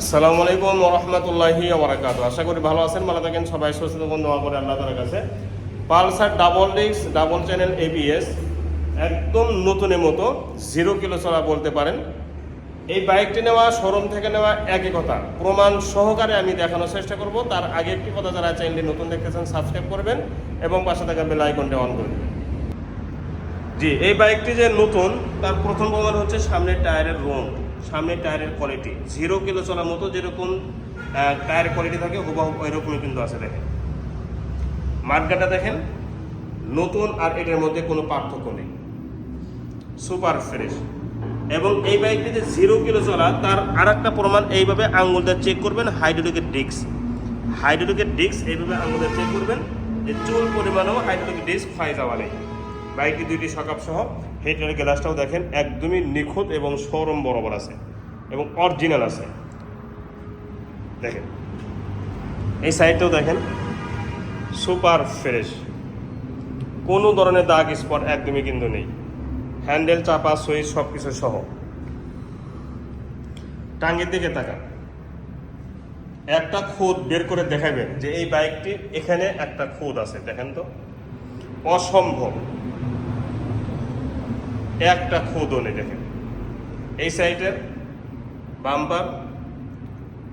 আসসালামু আলাইকুম রহমতুল্লাহি ওবরাকাত আশা করি ভালো আছেন, ভালো থাকেন। সবাই থাকুন, দোয়া করে আল্লাহ তালার কাছে। Pulsar double disc, double channel ABS একদম নতুনের মতো, জিরো কিলো চলা বলতে পারেন। এই বাইকটি নেওয়া, শোরুম থেকে নেওয়া একই কথা। প্রমাণ সহকারে আমি দেখানোর চেষ্টা করব। তার আগে একটি কথা যারা চ্যানেলটি নতুন দেখতেছেন, সাবস্ক্রাইব করবেন এবং পাশে থাকা বেল আইকনটা অন করে দেবেন। জি, এই বাইকটি যে নতুন, তার প্রথম প্রমাণ হচ্ছে সামনের টায়ারের রং। সামনের টায়ারের কোয়ালিটি জিরো কিলো চলার মতো যেরকম টায়ারের কোয়ালিটি থাকে, হুবাহু এরকমই কিন্তু আছে, দেখেন। মার্কাটা দেখেন, নতুন আর এটার মধ্যে কোনো পার্থক্য নেই। সুপার ফ্রেশ এবং এই বাইকটি যে জিরো কিলো চলা, তার আর একটা প্রমাণ এইভাবে আঙুলটা চেক করবেন হাইড্রোলিকের ডিস্ক হাইড্রোলিকের ডিস্ক এইভাবে আঙুলটা চেক করবেন, যে চুল পরিমাণেও হাইড্রোলিক ডিস্ক ক্ষয় যাওয়া নেই। বাইকটি দুইটি সকাপ সহ হেডলাইট গ্লাসটাও দেখেন, একদমই নিখুঁত এবং শোরুম বরাবর আছে এবং অরিজিনাল আছে। দেখেন, এই সাইডটাও দেখেন সুপার ফ্রেশ কোনো ধরনের দাগ স্পট একদমই কিন্তু নেই। হ্যান্ডেল চাপা সুইচ সব কিছু সহ। টাঙ্গের দিকে তাকান। একটা খুদ বের করে দেখাবেন যে এই বাইকটি এখানে একটা খুদ আছে, দেখেন তো। অসম্ভব। একটা খুদও নেই দেখেন। এই সাইডের বাম্পার,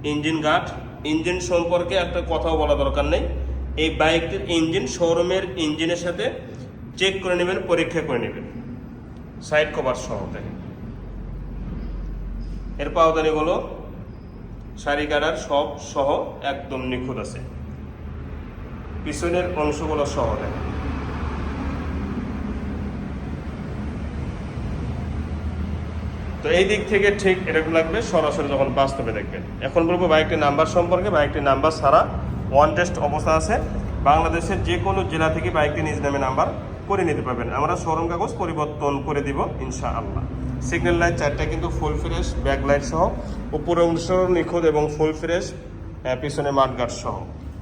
ইঞ্জিন গার্ড ইঞ্জিন সম্পর্কে একটা কথাও বলা দরকার নেই। এই বাইকটির ইঞ্জিন শোরুমের ইঞ্জিনের সাথে চেক করে নেবেন, পরীক্ষা করে নেবেন। সাইড কভার সহ দেখেন। এর পাওদানিগুলো শাড়ি কাটার সব সহ একদম নিখুঁত আছে। পিছনের অংশগুলো সহ দেখেন। তো এই দিক থেকে ঠিক এরকম লাগবে, সরাসরি যখন বাস্তবে দেখবেন। এখন বলব বাইকটির নাম্বার সম্পর্কে বাইকটির নাম্বার ছাড়া ওয়ান টেস্ট অবস্থা আছে। বাংলাদেশের যে কোনো জেলা থেকে বাইকটি নিজ নামে নাম্বার করে নিতে পারবেন। আমরা শোরুম কাগজ পরিবর্তন করে দিব ইনশা আল্লাহ সিগন্যাল লাইট চারটা কিন্তু ফুল ফ্রেশ ব্যাক লাইট সহ। উপরে অংশ নিখুঁত এবং ফুল ফ্রেশ পিছনে মাঠগার্ড সহ।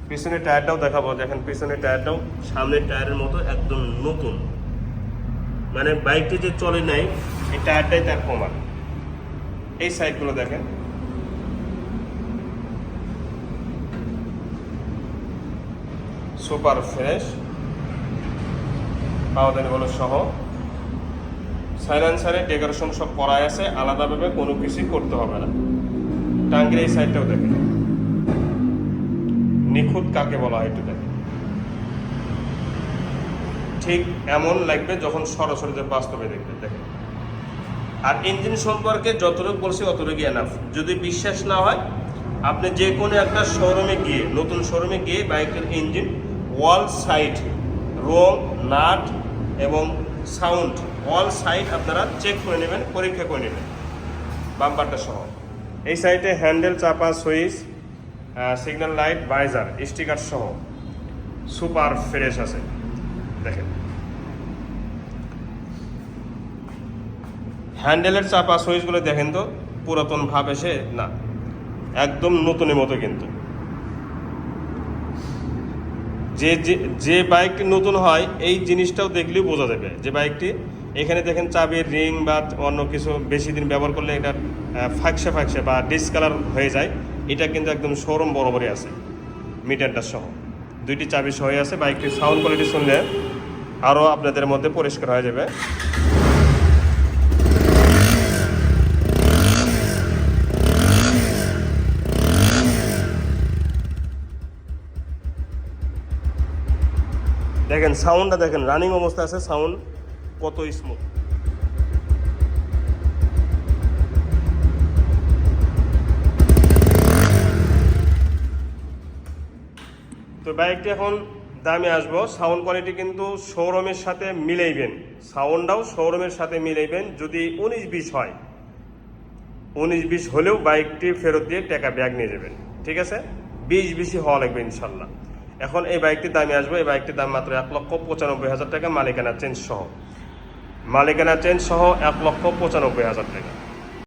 পিছনের টায়ারটাও দেখাবো, দেখেন পিছনের টায়ারটাও, সামনের টায়ারের মতো একদম নতুন। মানে বাইকটি যে চলে নাই, এই টায়ারটাই তার প্রমাণ। এই সাইডগুলো দেখেন। Super fresh. পাওয়াদানিগুলো সহ। সাইলেন্সারে ডেকোরেশন সব করাই আছে, আলাদাভাবে কোনো কিছুই করতে হবে না। টাঙ্গির এই সাইডটাও দেখেন। নিখুঁত কাকে বলা হয় একটু দেখেন। ঠিক এমন লাগবে যখন সরাসরি যে বাস্তবে দেখবে দেখেন। আর ইঞ্জিন সম্পর্কে যতটুকু বলছি অতটুকু এনাফ যদি বিশ্বাস না হয়, আপনি যে কোনো একটা শোরুমে গিয়ে, নতুন শোরুমে গিয়ে বাইকের ইঞ্জিন ওয়াল সাইড রং নাট এবং সাউন্ড ওয়াল সাইড আপনারা চেক করে নেবেন, পরীক্ষা করে নেবেন বাম্পারটা সহ। এই সাইডে হ্যান্ডেল চাপা সুইচ সিগন্যাল লাইট বাইজার স্টিকার সহ। সুপার ফ্রেশ আছে। দেখেন। হ্যান্ডেলের চাপা সুইচগুলো দেখেন তো, পুরাতন ভাব এসে না, একদম নতুনের মতো কিন্তু। যে, যে- যে বাইক নতুন হয়, এই জিনিসটাও দেখলেও বোঝা যাবে যে বাইকটি, এখানে দেখেন চাবির রিং বা অন্য কিছু বেশি দিন ব্যবহার করলে এটা ফাঁকসে ফাঁকসে বা ডিসকালার হয়ে যায়। এটা কিন্তু একদম শোরুম বরাবরই আছে, মিটারটা সহ। দুইটি চাবি সহ আছে, বাইকটির সাউন্ড কোয়ালিটি শুনলে আরও আপনাদের মধ্যে পরিষ্কার হয়ে যাবে। দেখেন সাউন্ডটা দেখেন রানিং অবস্থা আছে সাউন্ড কত স্মুথ তো বাইকটি এখন দামে আসব। সাউন্ড কোয়ালিটি কিন্তু শোরুমের সাথে মিলাইবেন। সাউন্ডটাও শোরুমের সাথে মিলাইবেন, যদি উনিশ বিশ হয়। উনিশ বিশ হলেও বাইকটি ফেরত দিয়ে টাকা ব্যাগ নিয়ে যাবেন। ঠিক আছে? বিশ বিশি হওয়া লাগবে ইনশাল্লাহ। এখন এই বাইকটির দামে আসবে। এই বাইকটির দাম মাত্র এক লক্ষ পঁচানব্বই হাজার টাকা। মালিকানা চেঞ্জ সহ। মালিকানা চেঞ্জ সহ এক লক্ষ পঁচানব্বই হাজার টাকা।